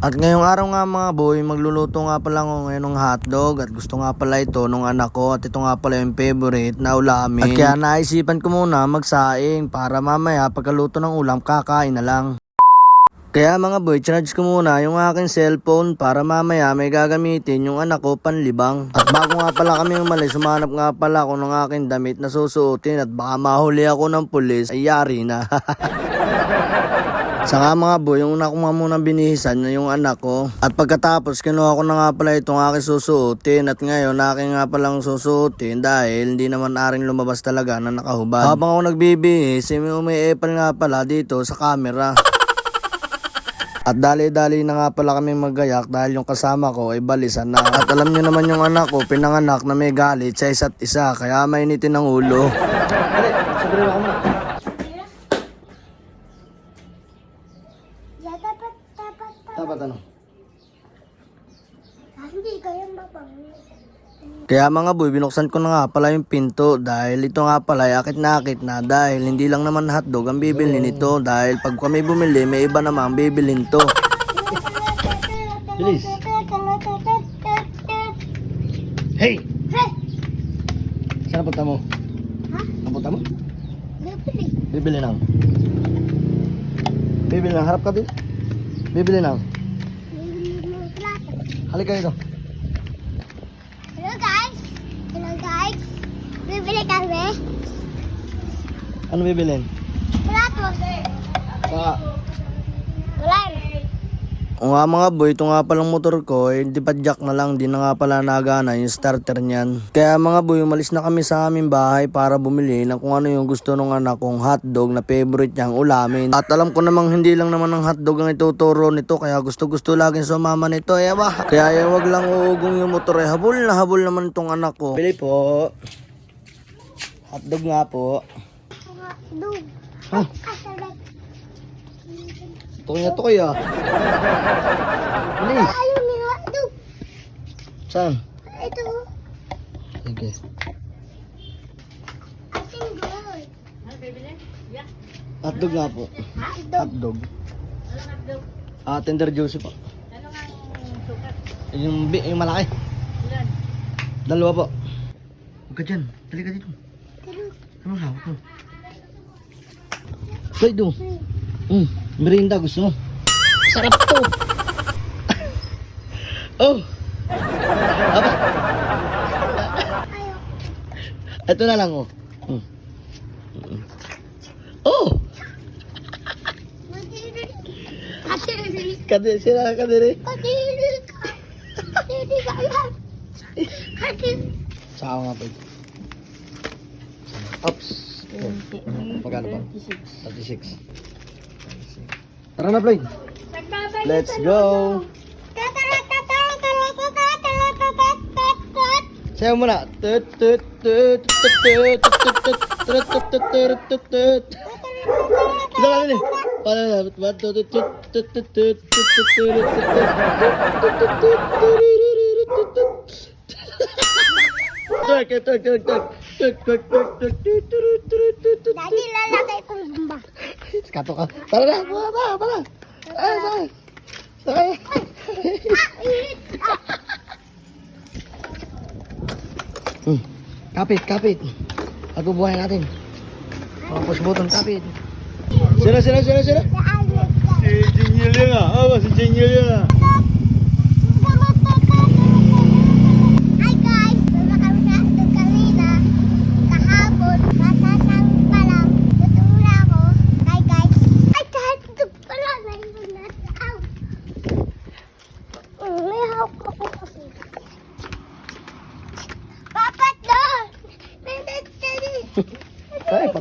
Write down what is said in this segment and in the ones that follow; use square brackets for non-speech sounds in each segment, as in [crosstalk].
At ngayong araw nga mga boy, magluluto nga pala ako ngayon ng hotdog at gusto nga pala ito nung anak ko at ito nga pala yung favorite na ulamin. At kaya naisipan ko muna magsaing para mamaya pagkaluto ng ulam kakain na lang. Kaya mga boy, charge ko muna yung aking cellphone para mamaya may gagamitin yung anak ko panlibang. At bago nga pala kami umalis, sumanap nga pala ako ng aking damit na susuotin at baka mahuli ako ng pulis, ay yari na. [laughs] Sa nga mga boy, yung una ko nga muna binihisan na yung anak ko. At pagkatapos, kinuha ko na nga pala itong aking susuotin. At ngayon, aking nga palang susuotin dahil hindi naman aring lumabas talaga na nakahubad. Habang ako nagbibihis, si may epal nga pala dito sa camera. [laughs] At dali-dali na nga pala kami magayak dahil yung kasama ko ay balisan na. At alam nyo naman yung anak ko, pinanganak na may galit sa isa't isa, kaya mainitin ang ulo. Dali, sabihin ako Kaya mga boy, binuksan ko na nga pala yung pinto dahil ito nga pala ay akit na akit na dahil hindi lang naman hotdog ang bibilhin nito dahil pag kami bumili may iba naman ang bibilhin to. Bilis. Hey! Hey! Saan punta mo? Ha? Ang punta mo? Bibili. Bibili ng. Bibili ng. Harap ka din. Bibili ng. Bibili mo ng plato. Halika dito. Kami. Ano bibilin? Plato. Saka. Wala. O nga mga boy, ito nga palang motor ko, eh, di pa jack na lang, di na nga pala nagana yung starter niyan. Kaya mga boy, umalis na kami sa aming bahay para bumili ng kung ano yung gusto ng anak kong hotdog na favorite niyang ulamin. At alam ko namang hindi lang naman ng hotdog ang ituturo nito, kaya gusto-gusto laging sumama nito, eh ba? Kaya eh, wag lang uugong yung motor, eh, habol na habol naman itong anak ko. Bili po. Hotdog nga po. Hotdog. Ha? Ito niya to kaya. Please. Ayaw ni hotdog. Saan? Ito. Sige. Hotdog nga po. Hotdog. Hotdog. Ah, tender juicy po. Ano ang sukat? Yung, yung malaki. Ilan? Dalawa po. Huwag ka dyan. Dali ka dito. Anong hawak mo? Say do. Mm, merinda gusto mo. Sarap to. [laughs] oh. Aba, ito na lang oh. Mm. Mm. Oh! Kadiri. Kadiri. Kadiri, sila kadiri. Kadiri ka. Kadiri. Kadiri. Saka nga po ito. Oops. Magkano ba? 36. Tara na, Floyd. Let's go. Sayaw mo na. Tut, tut, tut, tut, tut, tut, tut, tut, tut, tut, tut, tut, eh. Paano na? Tut, tut, tut, tut, tut, tut, tut, tut, tut, tut, tut, tut, Kapit, kapit. aku buahin natin. Mga pusbuton, kapit. Sila, sila, sila, sila. Si Jinyo Ling si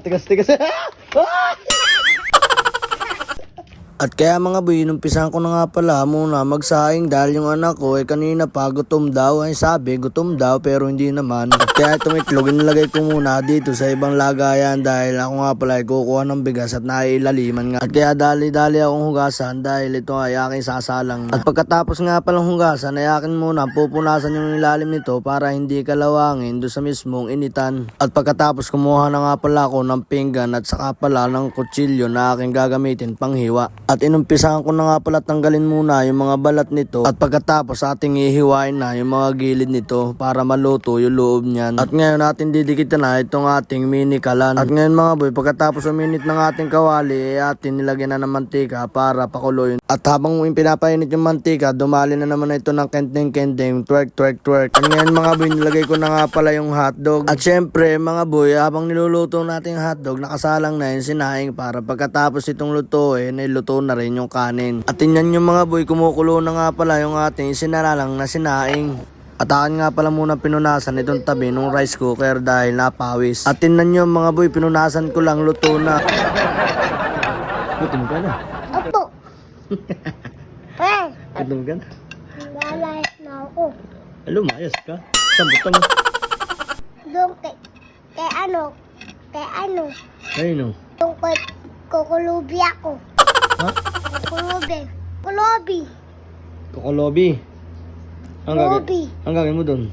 tigas-tigas. [laughs] At kaya mga boy, numpisahan ko na nga pala muna magsaing dahil yung anak ko ay kanina pa gutom daw. Ay sabi, gutom daw pero hindi naman. At kaya itong itlog inilagay ko muna dito sa ibang lagayan dahil ako nga pala ay kukuha ng bigas at naiilaliman nga. At kaya dali-dali akong hugasan dahil ito ay aking sasalang na. At pagkatapos nga palang hugasan ay akin muna pupunasan yung ilalim nito para hindi kalawangin doon sa mismong initan. At pagkatapos kumuha na nga pala ako ng pinggan at saka pala ng kutsilyo na aking gagamitin panghiwa. At inumpisahan ko na nga pala tanggalin muna yung mga balat nito at pagkatapos ating ihiwain na yung mga gilid nito para maluto yung loob niyan. At ngayon natin didikitan na itong ating mini kalan. At ngayon mga boy, pagkatapos uminit ng ating kawali, eh, atin nilagyan na ng mantika para pakulo. At habang pinapainit yung mantika, dumali na naman ito ng kenteng-kenteng, twerk, twerk, twerk. At ngayon mga boy, nilagay ko na nga pala yung hotdog. At syempre mga boy, habang niluluto natin yung hotdog, nakasalang na yung sinaing para pagkatapos itong lutuin, ay luto na rin yung kanin. At tingnan yung mga boy, kumukulo na nga pala yung ating sinaralang na sinaing. At akin nga pala muna pinunasan itong tabi ng rice cooker dahil napawis. At tingnan nyo mga boy, pinunasan ko lang luto na. Gutom ka na. Opo. [laughs] Gutom ka na. lalayas na ako. Hello, mayas ka. Sambutan mo. Doon kay, kay ano, kay ano, Ayun o. doon kay kukulubi ako. Ha? Kukulubi. Kulubi. Kokolobi. Ang gagawin, Kulubi. ang gagawin mo doon?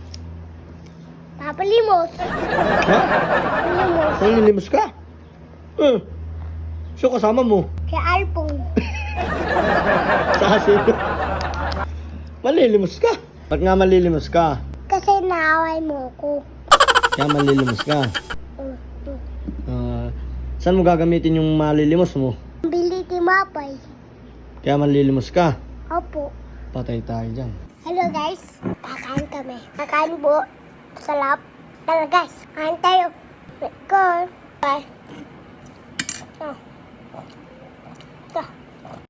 Papalimos. Ha? Papalimos. Nanlilimos ka? Eh. Siya kasama mo. Kay Alpong. [laughs] Sa asin. Malilimos ka. Ba't nga malilimos ka? Kasi naaway mo ko. Kaya malilimos ka. Mm, mm. Ah, saan mo gagamitin yung malilimos mo? Bili timapay. Kaya malilimos ka. Opo. Patay tayo dyan. Hello guys, kakain kami. Kakain po. Salap. Tara guys, kain tayo. Go. Bye. Oh. Ito.